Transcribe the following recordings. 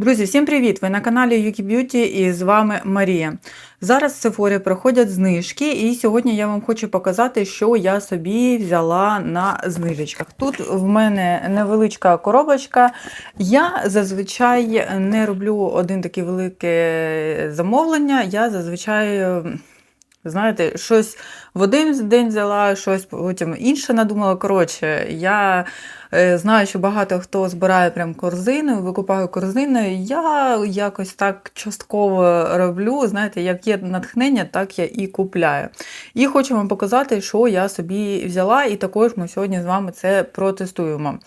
Друзі, всім привіт! Ви на каналі Юкі Beauty і з вами Марія. Зараз в Сефорі проходять знижки, і сьогодні я вам хочу показати, що я собі взяла на знижечках. Тут в мене невеличка коробочка. Я зазвичай не роблю один таке велике замовлення. Я зазвичай. Знаєте, щось в один день взяла, щось потім інше надумала. Коротше, я е, знаю, що багато хто збирає прям корзину, викупаю корзину. Я якось так частково роблю. Знаєте, як є натхнення, так я і купляю. І хочу вам показати, що я собі взяла, і також ми сьогодні з вами це протестуємо.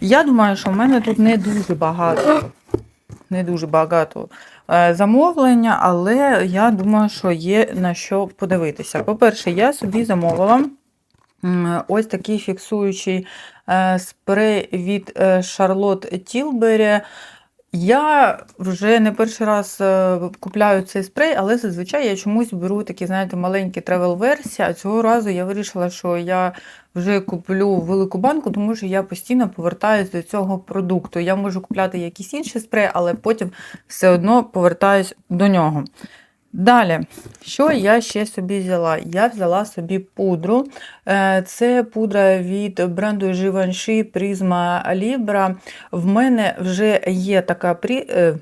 Я думаю, що в мене тут не дуже багато. Не дуже багато замовлення, але я думаю, що є на що подивитися. По-перше, я собі замовила ось такий фіксуючий е, спрей від е, Charlotte Tilbury. Я вже не перший раз е, купляю цей спрей, але зазвичай я чомусь беру такі, знаєте, маленькі тревел-версії. А цього разу я вирішила, що я вже куплю велику банку, тому що я постійно повертаюся до цього продукту. Я можу купляти якісь інші спреї, але потім все одно повертаюсь до нього. Далі, що я ще собі взяла? Я взяла собі пудру. Е, Це пудра від бренду Givenchy Prisma Libra. В мене вже є така е,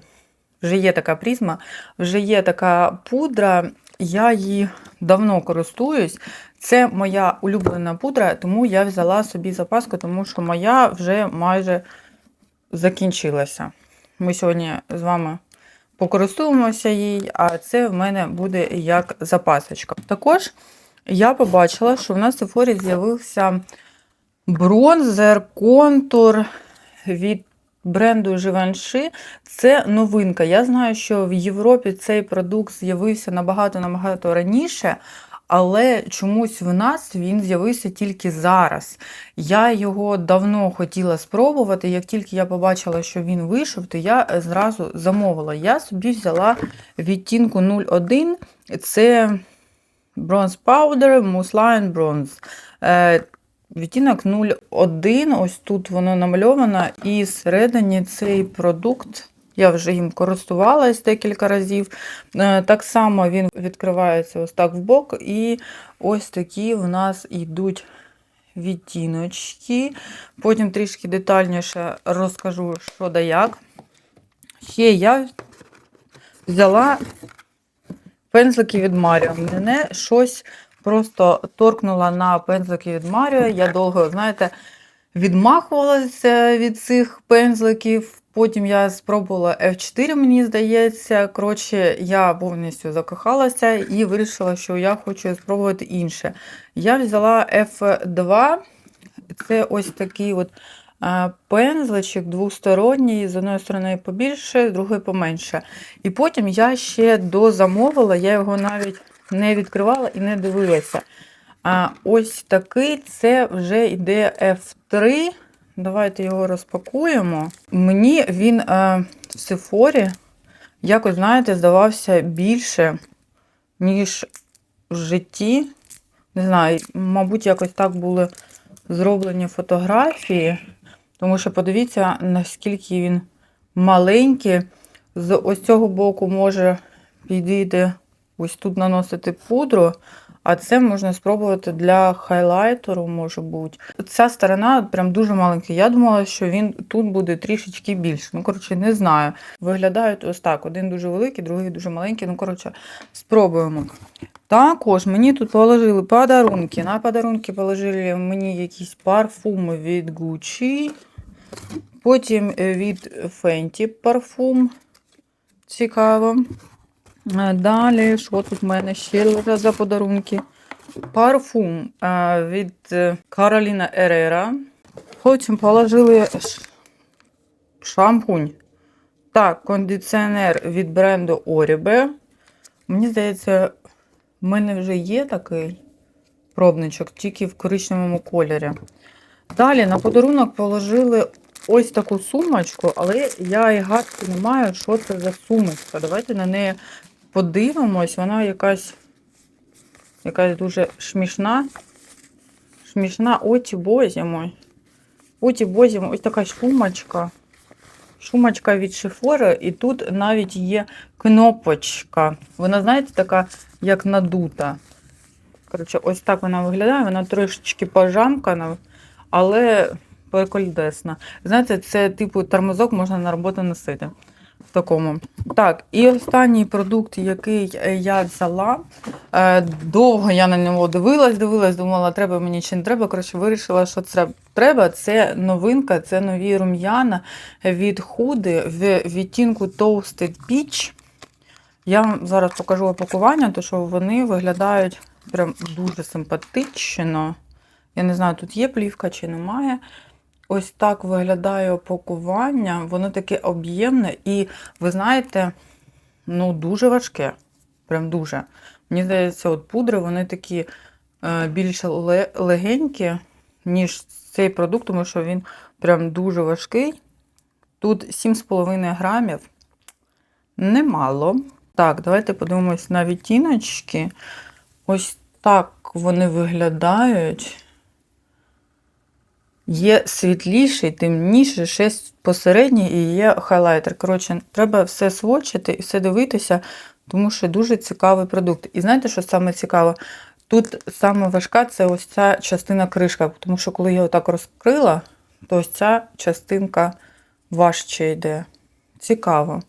вже є така призма, вже є така пудра, я її давно користуюсь. Це моя улюблена пудра, тому я взяла собі запаску, тому що моя вже майже закінчилася. Ми сьогодні з вами покористуємося їй, а це в мене буде як запасочка. Також я побачила, що в нас в Sephora з'явився бронзер, контур від бренду Givenchy. Це новинка. Я знаю, що в Європі цей продукт з'явився набагато-набагато раніше. Але чомусь в нас він з'явився тільки зараз. Я його давно хотіла спробувати. Як тільки я побачила, що він вийшов, то я зразу замовила. Я собі взяла відтінку 01. Це Bronze Powder Mousse Line Bronze. Е, Відтінок 01, ось тут воно намальовано, і всередині цей продукт. Я вже їм користувалась декілька разів. Е, Так само він відкривається ось так в бок, і ось такі в нас йдуть відтіночки. Потім трішки детальніше розкажу, що да як. Ще я взяла пензлики від Маріо. Мене щось просто торкнула на пензлики від Маріо. Я довго, знаєте, відмахувалася від цих пензликів. Потім я спробувала F4, мені здається. Коротше, я повністю закохалася і вирішила, що я хочу спробувати інше. Я взяла F2, це ось такий от пензличок двосторонній, з одної сторони побільше, з другої поменше. І потім я ще дозамовила, я його навіть не відкривала і не дивилася. А ось такий це вже йде F3. Давайте його розпакуємо. Мені він е, в Сефорі, якось, знаєте, здавався більше, ніж в житті. Не знаю, мабуть, якось так були зроблені фотографії. Тому що подивіться, наскільки він маленький. З ось цього боку може підійти ось тут наносити пудру. А це можна спробувати для хайлайтеру, може бути. Ця сторона прям дуже маленька. Я думала, що він тут буде трішечки більше. Ну, коротше, не знаю. Виглядають ось так. Один дуже великий, другий дуже маленький. Ну, коротше, спробуємо. Також мені тут положили подарунки. На подарунки положили мені якісь парфуми від Gucci. Потім від Fenty парфум. Цікаво. Далі, що тут в мене ще за подарунки? Парфум від Кароліна Ерера. Потім положили шампунь. Так, кондиціонер від бренду Oribe. Мені здається, в мене вже є такий пробничок, тільки в коричневому кольорі. Далі на подарунок положили ось таку сумочку, але я і гадки не маю, що це за сумочка. Давайте на неї подивимось, вона якась якась дуже шмішна. Шмішна оті бозі мой. Оті бозі. Ось така сумочка. шумочка від шифору, і тут навіть є кнопочка. Вона, знаєте, така, як надута. Коротше, ось так вона виглядає, вона трошечки пожамкана, але прикольдесна. Знаєте, це типу тормозок можна на роботу носити. Такому. Так, і останній продукт, який е, я взяла. Е, Довго я на нього дивилась, дивилась, думала, треба мені чи не треба. Коротше, вирішила, що це треба. Це новинка, це нові рум'яна від худи в відтінку Toasted Peach. Я вам зараз покажу опакування, то що вони виглядають прям дуже симпатично. Я не знаю, тут є плівка чи немає. Ось так виглядає опакування. Воно таке об'ємне і, ви знаєте, ну, дуже важке. Прям дуже. Мені здається, от пудри вони такі е, більш легенькі, ніж цей продукт, тому що він прям дуже важкий. Тут 7,5 грамів. Немало. Так, давайте подивимось на відтіночки. Ось так вони виглядають. Є світліший, темніший, ще посередній і є хайлайтер. Коротше, треба все свочити і все дивитися, тому що дуже цікавий продукт. І знаєте, що саме цікаво? Тут саме важка це ось ця частина кришка, тому що коли я отак розкрила, то ось ця частинка важче йде. Цікаво.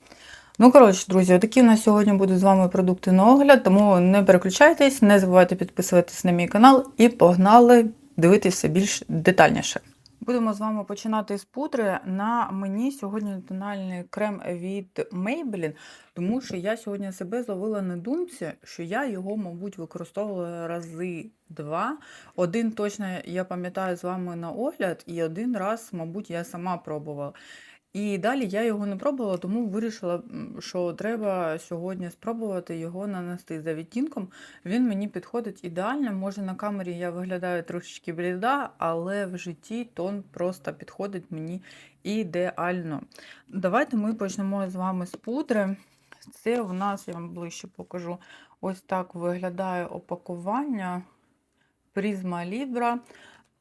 Ну, коротше, друзі, отакі у нас сьогодні будуть з вами продукти на огляд, тому не переключайтесь, не забувайте підписуватись на мій канал і погнали дивитися більш детальніше. Будемо з вами починати з пудри. На мені сьогодні тональний крем від Maybelline, тому що я сьогодні себе зловила на думці, що я його, мабуть, використовувала рази два. Один точно я пам'ятаю з вами на огляд, і один раз, мабуть, я сама пробувала. І далі я його не пробувала, тому вирішила, що треба сьогодні спробувати його нанести за відтінком. Він мені підходить ідеально. Може, на камері я виглядаю трошечки бліда, але в житті тон просто підходить мені ідеально. Давайте ми почнемо з вами з пудри. Це у нас, я вам ближче покажу, ось так виглядає опакування Призма Libra.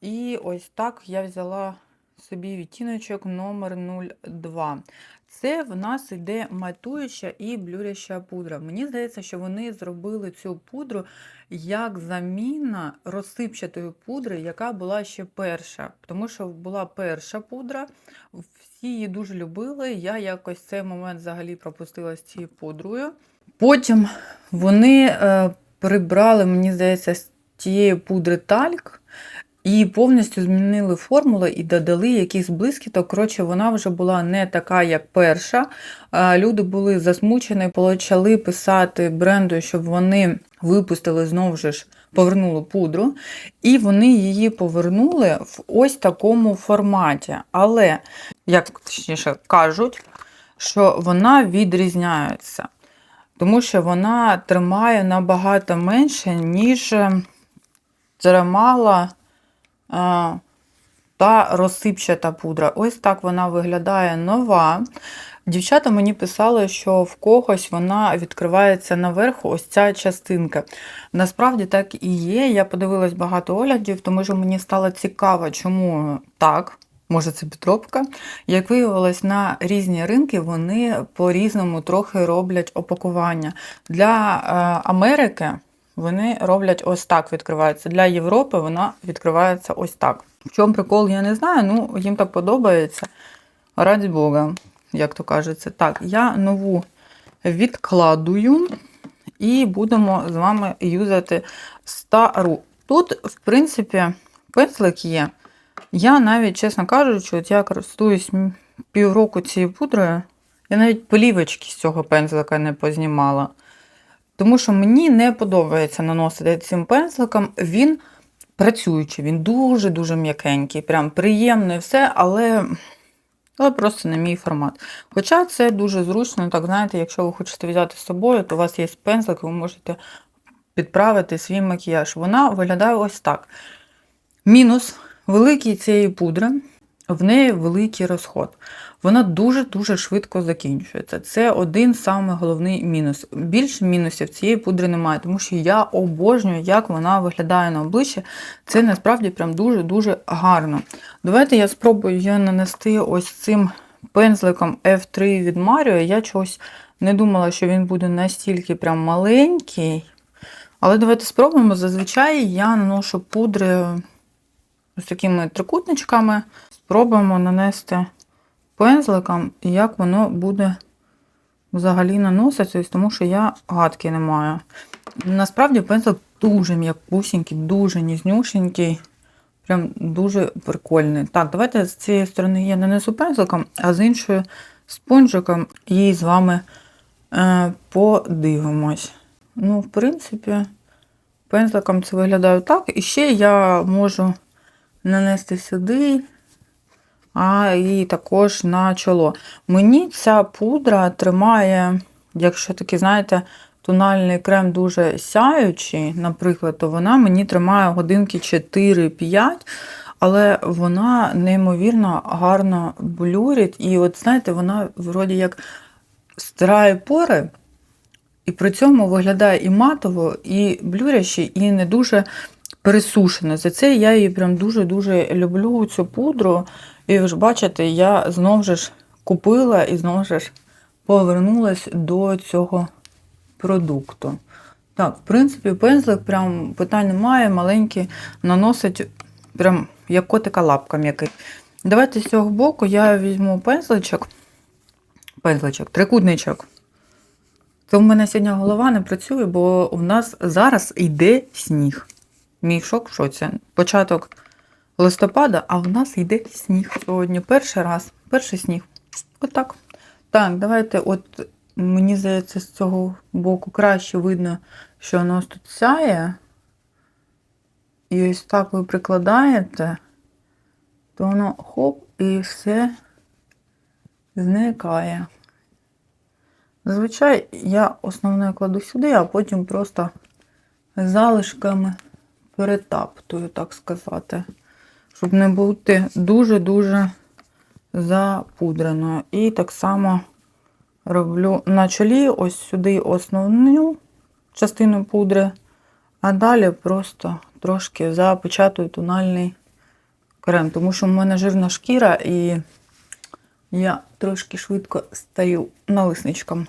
І ось так я взяла собі відтіночок номер 02. Це в нас йде матуюча і блюряща пудра. Мені здається, що вони зробили цю пудру як заміна розсипчатої пудри, яка була ще перша. Тому що була перша пудра, всі її дуже любили. Я якось цей момент взагалі пропустила з цією пудрою. Потім вони е, прибрали, мені здається, з тієї пудри тальк. І повністю змінили формулу і додали якийсь блискіток. Коротше, вона вже була не така, як перша. Люди були засмучені, почали писати бренду, щоб вони випустили знову ж повернули пудру, і вони її повернули в ось такому форматі. Але, як точніше кажуть, що вона відрізняється, тому що вона тримає набагато менше, ніж тримала а, та розсипчата пудра. Ось так вона виглядає нова. Дівчата мені писали, що в когось вона відкривається наверху, ось ця частинка. Насправді так і є. Я подивилась багато оглядів, тому що мені стало цікаво, чому так. Може, це підробка. Як виявилось, на різні ринки вони по-різному трохи роблять опакування. Для е, Америки вони роблять ось так відкриваються. Для Європи вона відкривається ось так. В чому прикол, я не знаю, ну їм так подобається. Раді Бога, як то кажеться. Так, я нову відкладую і будемо з вами юзати стару. Тут, в принципі, пензлик є. Я навіть, чесно кажучи, от я користуюсь півроку цією пудрою. Я навіть плівочки з цього пензлика не познімала. Тому що мені не подобається наносити цим пензликом. Він працюючий, він дуже-дуже м'якенький, прям приємний все, але але просто не мій формат. Хоча це дуже зручно, так знаєте, якщо ви хочете взяти з собою, то у вас є пензлик, ви можете підправити свій макіяж. Вона виглядає ось так. Мінус великий цієї пудри, в неї великий розход. Вона дуже-дуже швидко закінчується. Це один самий головний мінус. Більше мінусів цієї пудри немає, тому що я обожнюю, як вона виглядає на обличчі. Це насправді прям дуже-дуже гарно. Давайте я спробую її нанести ось цим пензликом F3 від Mario. Я чогось не думала, що він буде настільки прям маленький. Але давайте спробуємо. Зазвичай я наношу пудри ось такими трикутничками. Спробуємо нанести пензликом, і як воно буде взагалі наноситись, тому що я гадки не маю. Насправді пензлик дуже м'якусенький, дуже нізнюшенький. Прям дуже прикольний. Так, давайте з цієї сторони я нанесу пензликом, а з іншої спонжиком і з вами е, подивимось. Ну, в принципі, пензликом це виглядає так. І ще я можу нанести сюди, а і також на чоло. Мені ця пудра тримає, якщо такий, знаєте, тональний крем дуже сяючий, наприклад, то вона мені тримає годинки 4-5, але вона неймовірно гарно блюрить. І от знаєте, вона вроді як стирає пори, і при цьому виглядає і матово, і блюряще, і не дуже пересушено. За це я її прям дуже-дуже люблю, цю пудру. І ви ж бачите, я знову ж купила і знову ж повернулась до цього продукту. Так, в принципі, пензлик прям питань немає, маленький, наносить прям як котика лапка м'який. Давайте з цього боку я візьму пензличок, пензличок, трикутничок. Це в мене сьогодні голова не працює, бо у нас зараз йде сніг. Мій шок в шоці. Початок листопада, а в нас йде сніг сьогодні. Перший раз, перший сніг. Отак. Так, давайте, от мені здається, з цього боку краще видно, що у нас тут сяє. І ось так ви прикладаєте, то воно хоп, і все зникає. Зазвичай я основне кладу сюди, а потім просто залишками перетаптую, так сказати, щоб не бути дуже-дуже запудреною. І так само роблю на чолі ось сюди основну частину пудри, а далі просто трошки запечатую тональний крем, тому що в мене жирна шкіра і я трошки швидко стаю налисничком.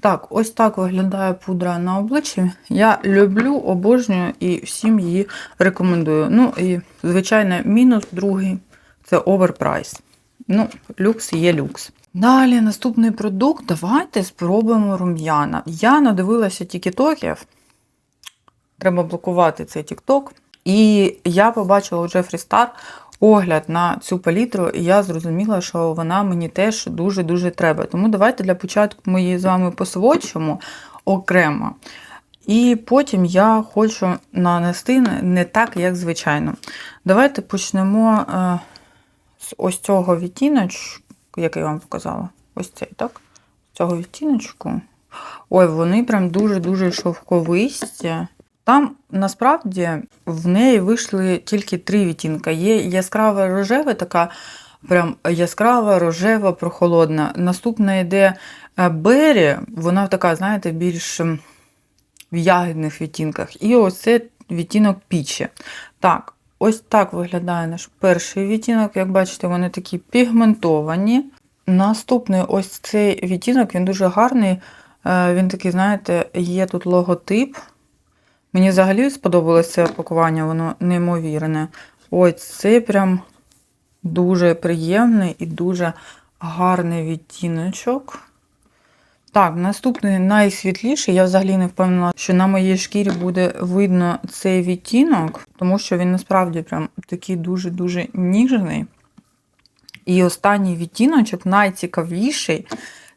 Так, ось так виглядає пудра на обличчі. Я люблю, обожнюю і всім її рекомендую. Ну і, звичайно, мінус другий це оверпрайс. Ну, люкс є люкс. Далі наступний продукт. Давайте спробуємо рум'яна. Я надивилася тікітоків. Треба блокувати цей тікток. І я побачила у Джефрі Стар огляд на цю палітру, і я зрозуміла, що вона мені теж дуже-дуже треба. Тому давайте для початку ми її з вами посвочимо окремо. І потім я хочу нанести не так, як звичайно. Давайте почнемо е, з ось цього відтіночку, який я вам показала. Ось цей, так? З цього відтіночку. Ой, вони прям дуже-дуже шовковисті. Там насправді в неї вийшли тільки три відтінка. Є яскрава рожева, така прям яскрава, рожева, прохолодна. Наступна йде е, Бері, вона така, знаєте, більш в ягідних відтінках. І ось це відтінок пічі. Так, ось так виглядає наш перший відтінок. Як бачите, вони такі пігментовані. Наступний ось цей відтінок, він дуже гарний. Е, Він такий, знаєте, є тут логотип. Мені взагалі сподобалося це пакування, воно неймовірне. Ось це прям дуже приємний і дуже гарний відтіночок. Так, наступний найсвітліший. Я взагалі не впевнена, що на моїй шкірі буде видно цей відтінок, тому що він насправді прям такий дуже-дуже ніжний. І останній відтіночок, найцікавіший,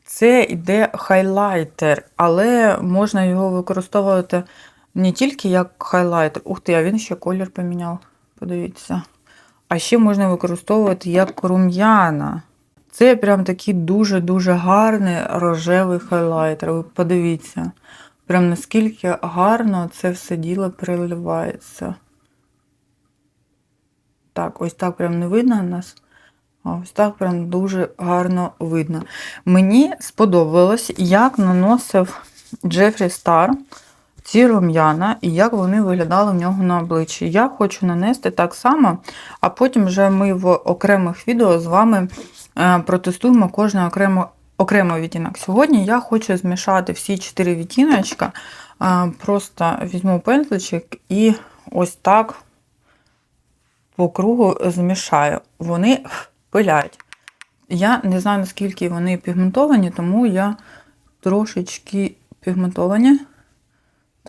це йде хайлайтер, але можна його використовувати не тільки як хайлайтер. Ух ти, а він ще колір поміняв. Подивіться. А ще можна використовувати як рум'яна. Це прям такий дуже-дуже гарний рожевий хайлайтер. Ви подивіться. Прям наскільки гарно це все діло переливається. Так, ось так прям не видно нас. Ось так прям дуже гарно видно. Мені сподобалось, як наносив Джефрі Стар ці рум'яна і як вони виглядали в нього на обличчі. Я хочу нанести так само, а потім вже ми в окремих відео з вами е, протестуємо кожен окремо, окремо відтінок. Сьогодні я хочу змішати всі чотири відтіночка. Е, Просто візьму пензличок і ось так по кругу змішаю. Вони пиляють. Я не знаю, наскільки вони пігментовані, тому я трошечки пігментовані,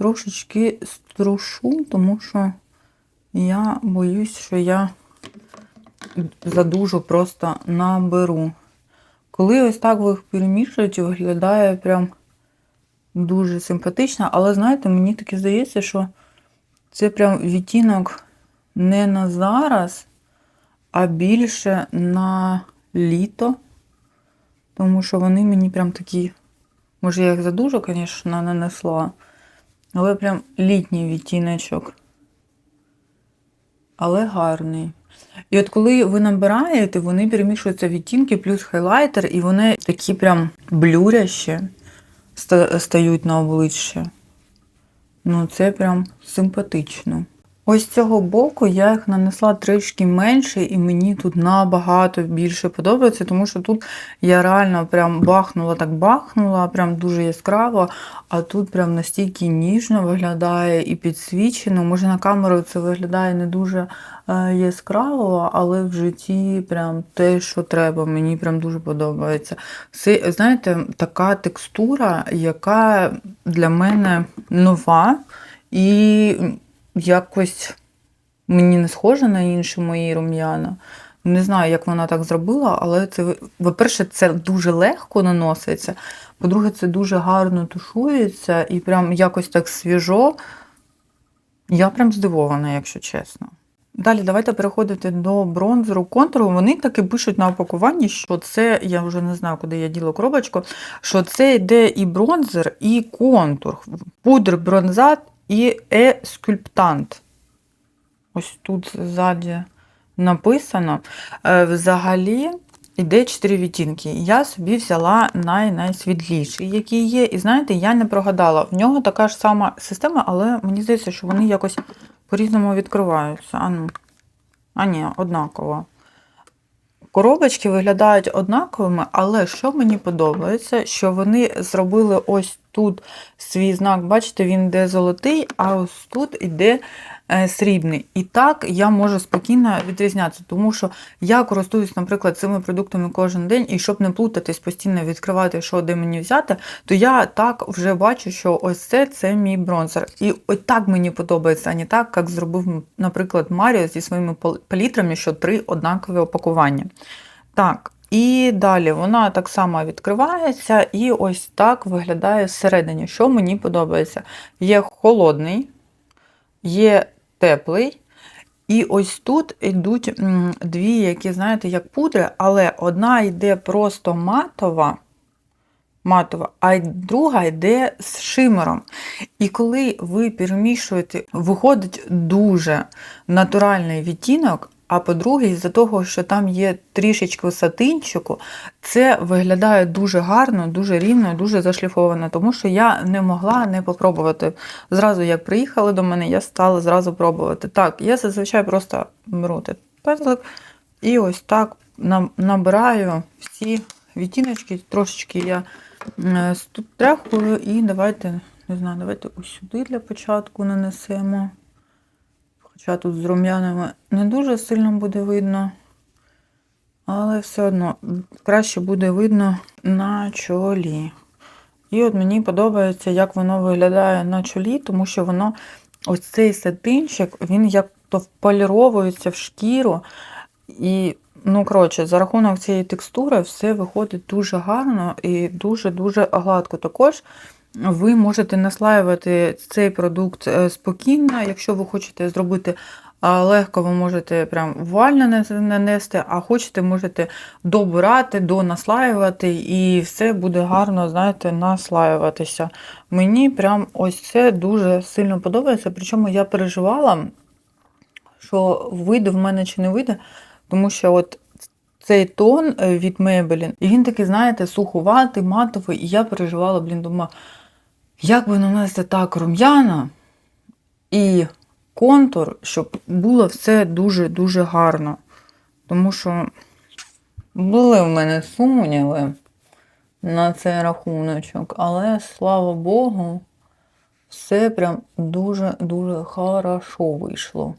трошечки струшу, тому що я боюсь, що я задужу просто наберу. Коли ось так ви їх перемішують, виглядає прям дуже симпатично, але знаєте, мені таки здається, що це прям відтінок не на зараз, а більше на літо. Тому що вони мені прям такі. Може, я їх задужу, звісно, нанесла. Але прям літній відтіночок. Але гарний. І от коли ви набираєте, вони перемішуються відтінки плюс хайлайтер, і вони такі прям блюрящі стають на обличчі. Ну, це прям симпатично. Ось з цього боку я їх нанесла трішки менше, і мені тут набагато більше подобається, тому що тут я реально прям бахнула, так бахнула, прям дуже яскраво, а тут прям настільки ніжно виглядає і підсвічено. Може на камеру це виглядає не дуже е, яскраво, але в житті прям те, що треба, мені прям дуже подобається. Це, знаєте, така текстура, яка для мене нова і якось мені не схожа на інші мої рум'яна. Не знаю, як вона так зробила, але це, по-перше, це дуже легко наноситься. По-друге, це дуже гарно тушується і прям якось так свіжо. Я прям здивована, якщо чесно. Далі давайте переходити до бронзеру контуру. Вони таки пишуть на опакуванні, що це, я вже не знаю, куди я діла коробочку, що це йде і бронзер, і контур. Пудр бронзат і е-скульптант. Ось тут ззаді написано. Е, Взагалі йде 4 відтінки. Я собі взяла най-найсвітліший, який є. І знаєте, я не прогадала. В нього така ж сама система, але мені здається, що вони якось по-різному відкриваються. А, ну. а ні, однаково. Коробочки виглядають однаковими, але що мені подобається, що вони зробили ось тут свій знак, бачите, він йде золотий, а ось тут іде е, срібний. І так я можу спокійно відрізнятися, тому що я користуюсь, наприклад, цими продуктами кожен день, і щоб не плутатись, постійно відкривати, що де мені взяти, то я так вже бачу, що ось це це мій бронзер. І ось так мені подобається, а не так, як зробив, наприклад, Маріо зі своїми палітрами, що три однакові опакування. Так, і далі вона так само відкривається, і ось так виглядає всередині. Що мені подобається? Є холодний, є теплий. І ось тут йдуть дві, які, знаєте, як пудри, але одна йде просто матова, матова, а друга йде з шимером. І коли ви перемішуєте, виходить дуже натуральний відтінок. А по-друге, із-за того, що там є трішечки сатинчику, це виглядає дуже гарно, дуже рівно, дуже зашліфовано, тому що я не могла не попробувати. Зразу, як приїхали до мене, я стала зразу пробувати. Так, я зазвичай просто беру пензлик і ось так набираю всі відтіночки, трошечки я е, стряхую, і давайте, не знаю, давайте ось сюди для початку нанесемо. Хоча тут з рум'янами не дуже сильно буде видно, але все одно краще буде видно на чолі. І от мені подобається, як воно виглядає на чолі, тому що воно, ось цей сатинчик, він як то вполіровується в шкіру. І, ну, коротше, за рахунок цієї текстури все виходить дуже гарно і дуже-дуже гладко. Також ви можете наслаювати цей продукт е, спокійно, якщо ви хочете зробити легко, ви можете прям вуально нанес- нанести, а хочете, можете добирати, донаслаювати, і все буде гарно, знаєте, наслаюватися. Мені прям ось це дуже сильно подобається. Причому я переживала, що вийде в мене чи не вийде, тому що от цей тон е, від Maybelline, і він такий, знаєте, суховатий, матовий, і я переживала, блін, думаю, як би нанести так рум'яна і контур, щоб було все дуже-дуже гарно. Тому що були в мене сумніви на цей рахуночок, але слава Богу, все прям дуже-дуже хорошо вийшло.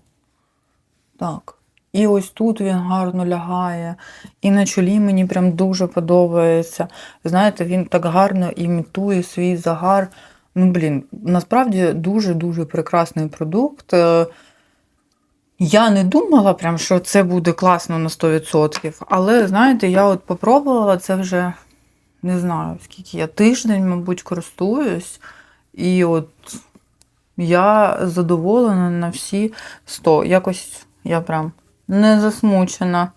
Так. І ось тут він гарно лягає, і на чолі мені прям дуже подобається. Знаєте, він так гарно імітує свій загар. Ну, блін, насправді дуже-дуже прекрасний продукт. Е, Я не думала, прям, що це буде класно на 100%. Але, знаєте, я от попробувала це вже не знаю, скільки я тиждень, мабуть, користуюсь. І от я задоволена на всі 100. Якось я прям не засмучена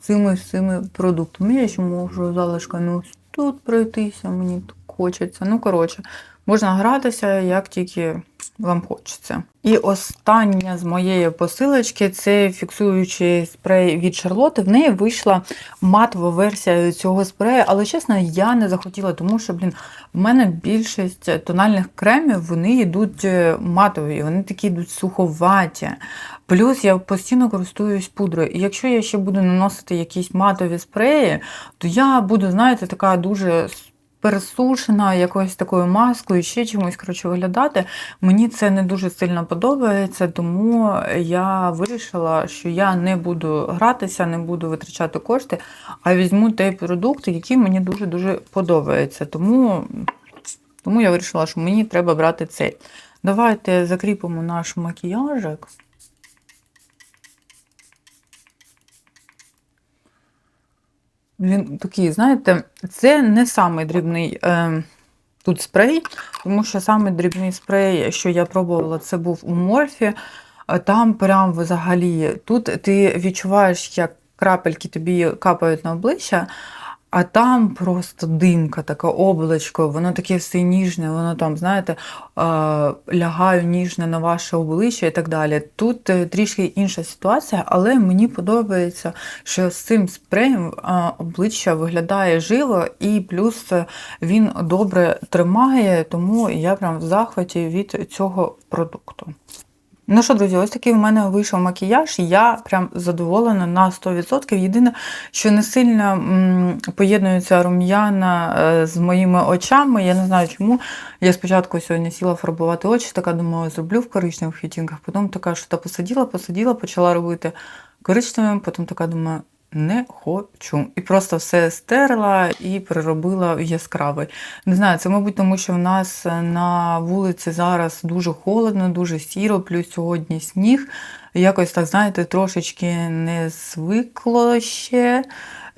цими всіми продуктами. Я ще можу залишками ось тут пройтися, мені так хочеться. Ну, коротше, можна гратися, як тільки вам хочеться. І остання з моєї посилочки це фіксуючий спрей від Шарлоти. В неї вийшла матова версія цього спрею, але чесно, я не захотіла, тому що, блін, в мене більшість тональних кремів вони йдуть е, матові, вони такі йдуть суховаті. Плюс я постійно користуюсь пудрою. І якщо я ще буду наносити якісь матові спреї, то я буду, знаєте, така дуже пересушена якоюсь такою маскою, ще чимось коротше, виглядати. Мені це не дуже сильно подобається, тому я вирішила, що я не буду гратися, не буду витрачати кошти, а візьму той продукт, який мені дуже-дуже подобається. Тому, тому я вирішила, що мені треба брати цей. Давайте закріпимо наш макіяжик. Він такий, знаєте, це не самий дрібний е, тут спрей, тому що самий дрібний спрей, що я пробувала, це був у морфі. Е, Там прям взагалі тут ти відчуваєш, як крапельки тобі капають на обличчя, а там просто димка, така облачко, воно таке все ніжне, воно там, знаєте, лягає ніжне на ваше обличчя і так далі. Тут е, трішки інша ситуація, але мені подобається, що з цим спреєм обличчя виглядає живо, і плюс е, він добре тримає, тому я прям в захваті від цього продукту. Ну що, друзі, ось такий в мене вийшов макіяж, і я прям задоволена на 100%. Єдине, що не сильно поєднується рум'яна е, з моїми очами. Я не знаю чому. Я спочатку сьогодні сіла фарбувати очі, така думаю, зроблю в коричневих відтінках. Потім така, що посиділа, посиділа, почала робити коричневим, потім така думаю. Не хочу. І просто все стерла і переробила в яскравий. Не знаю, це, мабуть, тому що в нас на вулиці зараз дуже холодно, дуже сіро, плюс сьогодні сніг. Якось так, знаєте, трошечки не звикло ще.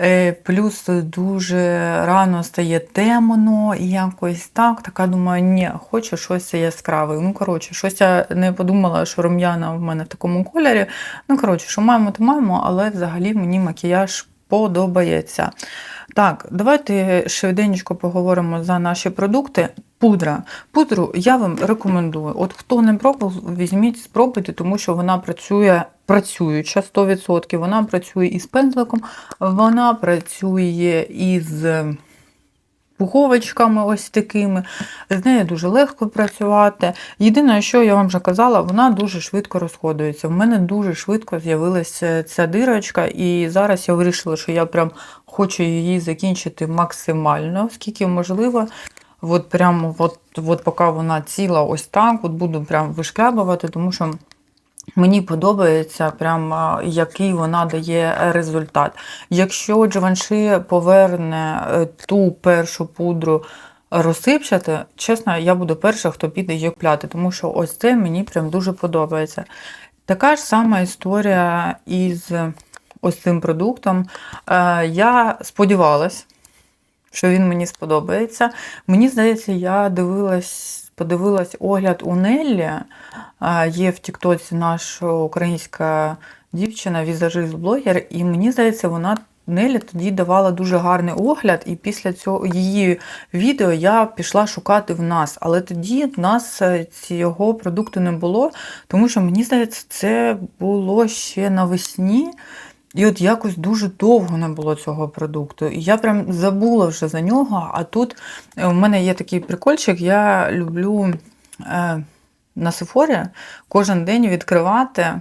Е, Плюс дуже рано стає темно, якось так. Така думаю, ні, хочу щось яскраве. Ну, коротше, щось я не подумала, що рум'яна в мене в такому кольорі. Ну, коротше, що маємо, то маємо, але взагалі мені макіяж подобається. Так, давайте швиденько поговоримо за наші продукти. Пудра. Пудру я вам рекомендую. От хто не пробував, візьміть, спробуйте, тому що вона працює працююча 100%. Вона працює із пензликом, вона працює із пуховочками ось такими. З нею дуже легко працювати. Єдине, що я вам вже казала, вона дуже швидко розходується. В мене дуже швидко з'явилася ця дирочка, і зараз я вирішила, що я прям хочу її закінчити максимально, скільки можливо. От прямо от, от поки вона ціла ось так, от буду прям вишкрябувати, тому що мені подобається, прям, який вона дає результат. Якщо Джованши поверне е, ту першу пудру розсипчати, чесно, я буду перша, хто піде її купляти, тому що ось це мені прям дуже подобається. Така ж сама історія із ось цим продуктом. Е, Я сподівалась, що він мені сподобається. Мені здається, я дивилась, подивилась огляд у Неллі. Є в Тіктоці наша українська дівчина, візажист-блогер, і мені здається, вона. Нелі тоді давала дуже гарний огляд, і після цього її відео я пішла шукати в нас. Але тоді в нас е, цього продукту не було, тому що мені здається, це було ще навесні. І от якось дуже довго не було цього продукту. І я прям забула вже за нього. А тут е, у мене є такий прикольчик, я люблю е, на Сефорі кожен день відкривати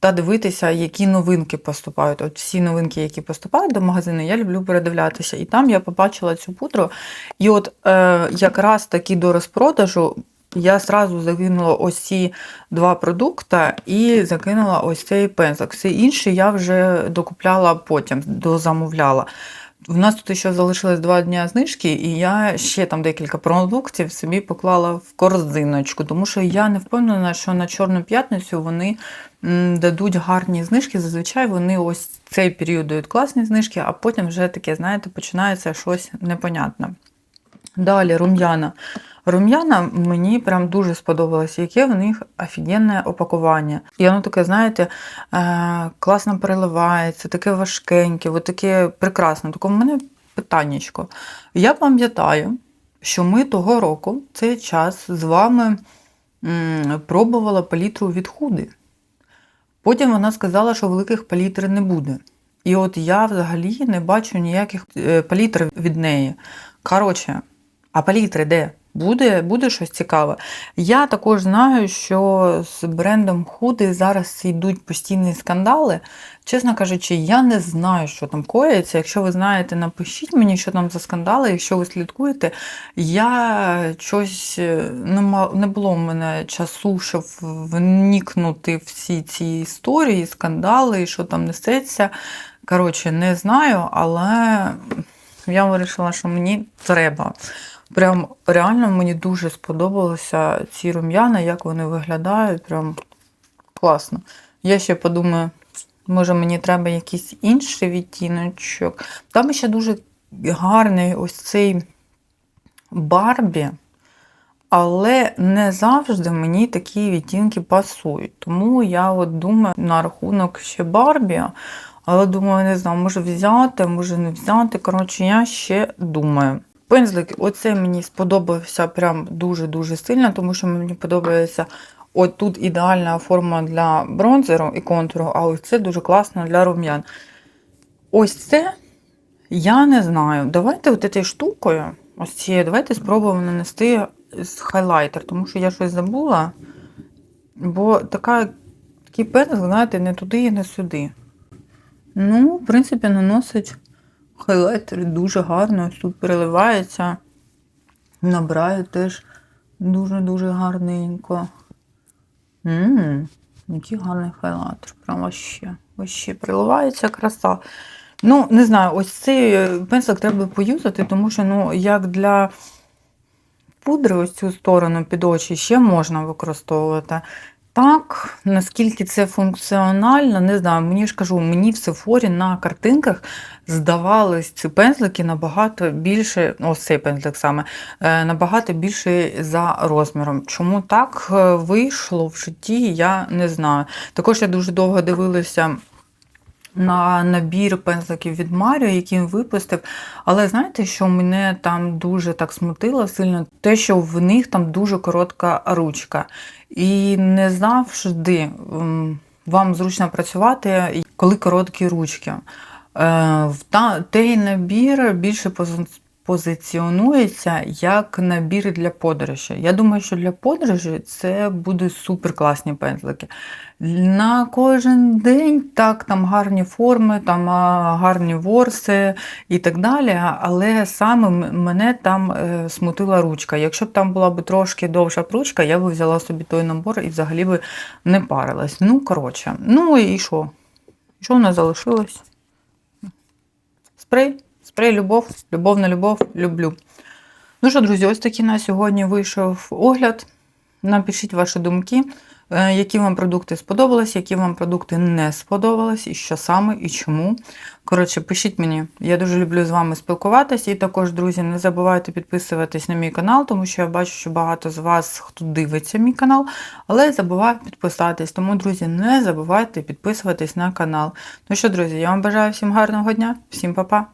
та дивитися, які новинки поступають. От всі новинки, які поступають до магазину, я люблю передивлятися. І там я побачила цю пудру. І от е, якраз таки до розпродажу я зразу закинула ось ці два продукти і закинула ось цей пензлик. Все інше я вже докупляла потім, дозамовляла. У нас тут ще залишилось два дні знижки, і я ще там декілька продуктів собі поклала в корзиночку, тому що я не впевнена, що на Чорну п'ятницю вони дадуть гарні знижки. Зазвичай вони ось цей період дають класні знижки, а потім вже таке, знаєте, починається щось непонятне. Далі рум'яна. Рум'яна мені прям дуже сподобалось, яке в них офігенне опакування. І воно таке, знаєте, е, класно переливається, таке важкеньке, от таке прекрасне. Таке в мене питаннячко. Я пам'ятаю, що ми того року цей час з вами пробувала палітру від худи. Потім вона сказала, що великих палітр не буде. І от я взагалі не бачу ніяких е, палітр від неї. Коротше, а палітри де? Буде, буде щось цікаве. Я також знаю, що з брендом Худи зараз йдуть постійні скандали. Чесно кажучи, я не знаю, що там коїться. Якщо ви знаєте, напишіть мені, що там за скандали. Якщо ви слідкуєте, я щось е, не, було в мене часу, щоб вникнути всі ці історії, скандали, що там несеться. Коротше, не знаю, але я вирішила, що мені треба. Прям реально мені дуже сподобалося ці рум'яна, як вони виглядають. Прям класно. Я ще подумаю, може мені треба якийсь інший відтіночок. Там ще дуже гарний ось цей Барбі, але не завжди мені такі відтінки пасують. Тому я от думаю на рахунок ще Барбі, але думаю, не знаю, може взяти, може не взяти. Коротше, я ще думаю. Пензлик, оце мені сподобався прям дуже-дуже сильно, тому що мені подобається. От тут ідеальна форма для бронзеру і контуру, а ось це дуже класно для рум'ян. Ось це я не знаю. Давайте от цією штукою, ось цією, давайте спробуємо нанести з хайлайтер, тому що я щось забула. Бо така, такий пензлик, знаєте, не туди і не сюди. Ну, в принципі, наносить хайлайтер дуже гарно. Тут переливається. Набираю теж дуже-дуже гарненько. Ммм, який гарний хайлайтер. Прям вообще. Вообще приливається краса. Ну, не знаю, ось цей пензлик треба поюзати, тому що, ну, як для пудри, ось цю сторону під очі ще можна використовувати. Так, наскільки це функціонально, не знаю. Мені ж кажу, мені в Сефорі на картинках здавались ці пензлики набагато більше, ось цей пензлик саме, е, набагато більше за розміром. Чому так е, вийшло в житті, я не знаю. Також я дуже довго дивилася. На набір пензликів від Маріо, який він випустив. Але знаєте, що мене там дуже так смутило сильно? Те, що в них там дуже коротка ручка. І не завжди вам зручно працювати, коли короткі ручки. Е, та- Той набір більше позиціонується як набір для подорожі. Я думаю, що для подорожі це будуть супер класні пензлики. На кожен день так, там гарні форми, там гарні ворси і так далі. Але саме мене там е, смутила ручка. Якщо б там була б трошки довша ручка, я б взяла собі той набор і взагалі би не парилась. Ну, коротше, ну і що? Що в нас залишилось? Спрей, спрей, любов, любов на любов, люблю. Ну що, друзі, ось такий на сьогодні вийшов огляд. Напишіть ваші думки, е, які вам продукти сподобались, які вам продукти не сподобались, і що саме, і чому. Коротше, пишіть мені. Я дуже люблю з вами спілкуватися. І також, друзі, не забувайте підписуватись на мій канал, тому що я бачу, що багато з вас хто дивиться мій канал, але забуваю підписатись. Тому, друзі, не забувайте підписуватись на канал. Ну що, друзі, я вам бажаю всім гарного дня, всім па-па!